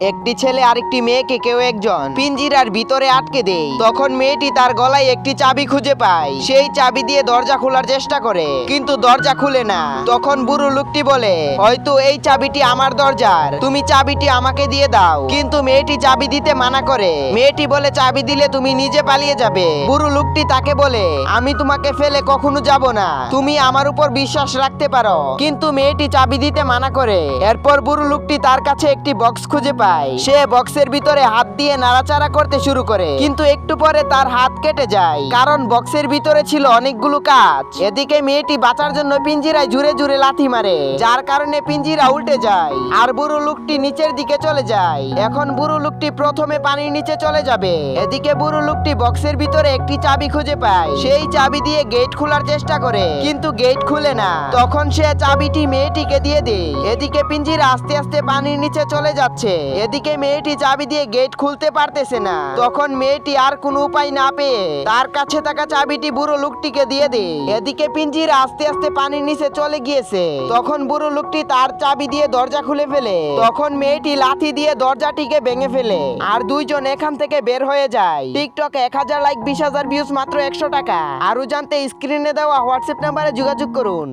একটি ছেলে আরেকটি মেয়েকে কেউ একজন পিঞ্জিরার ভিতরে আটকে দেয়। তখন মেয়েটি তার গলায় একটি চাবি খুঁজে পায়। সেই চাবি দিয়ে দরজা খোলার চেষ্টা করে, কিন্তু দরজা খুলে না। তখন বুড়ো লোকটি বলে, হয়তো এই চাবিটি আমার দরজার। তুমি চাবিটি আমাকে দিয়ে দাও। কিন্তু মেয়েটি চাবি দিতে মানা করে। মেয়েটি বলে, চাবি দিলে তুমি নিজে পালিয়ে যাবে। বুড়ো লোকটি তাকে বলে, আমি তোমাকে ফেলে কখনো যাব না। তুমি আমার উপর বিশ্বাস রাখতে পারো। কিন্তু মেয়েটি চাবি দিতে মানা করে। এরপর বুড়ো লোকটি তার কাছে একটি বক্স খুঁজে পায়। সে বক্সের ভিতরে হাত দিয়ে নাড়াচাড়া করতে শুরু করে, কিন্তু একটু পরে তার হাত কেটে যায়। কারণ বক্সের ভিতরে ছিল অনেকগুলো কাজ। এদিকে মেয়েটি বাঁচার জন্য পিঞ্জিরায় জুড়ে জুড়ে লাথি মারে, যার কারণে পিঞ্জিরা উল্টে যায় আর বুড়ো লোকটি নিচের দিকে চলে যায়। এখন বুড়ো লোকটি প্রথমে পানির নিচে চলে যাবে। এদিকে বুড়ো লোকটি বক্সের ভিতরে একটি চাবি খুঁজে পায়। সেই চাবি দিয়ে গেট খোলার চেষ্টা করে, কিন্তু গেট খুলে না। তখন সে চাবিটি মেয়েটিকে দিয়ে দেয়। এদিকে পিঞ্জিরা আস্তে আস্তে পানির নিচে চলে যাচ্ছে। এদিকে মেয়েটি চাবি দিয়ে গেট খুলতে পারতেছে না। তখন মেয়েটি আর কোনো উপায় না পেয়ে তার কাছে থাকা চাবিটি বুড়ো লোকটিকে দিয়ে দেয়। এদিকে পিঞ্জির আস্তে আস্তে পানির নিচে চলে গিয়েছে। তখন বুড়ো লোকটি তার চাবি দিয়ে দরজা খুলে ফেলে। তখন মেয়েটি লাথি দিয়ে দরজাটিকে ভেঙে ফেলে আর দুইজন এখান থেকে বের হয়ে যায়। টিকটক এক হাজার লাইক, বিশ হাজার ভিউজ মাত্র একশো টাকা। আরও জানতে স্ক্রিনে দেওয়া হোয়াটসঅ্যাপ নাম্বারে যোগাযোগ করুন।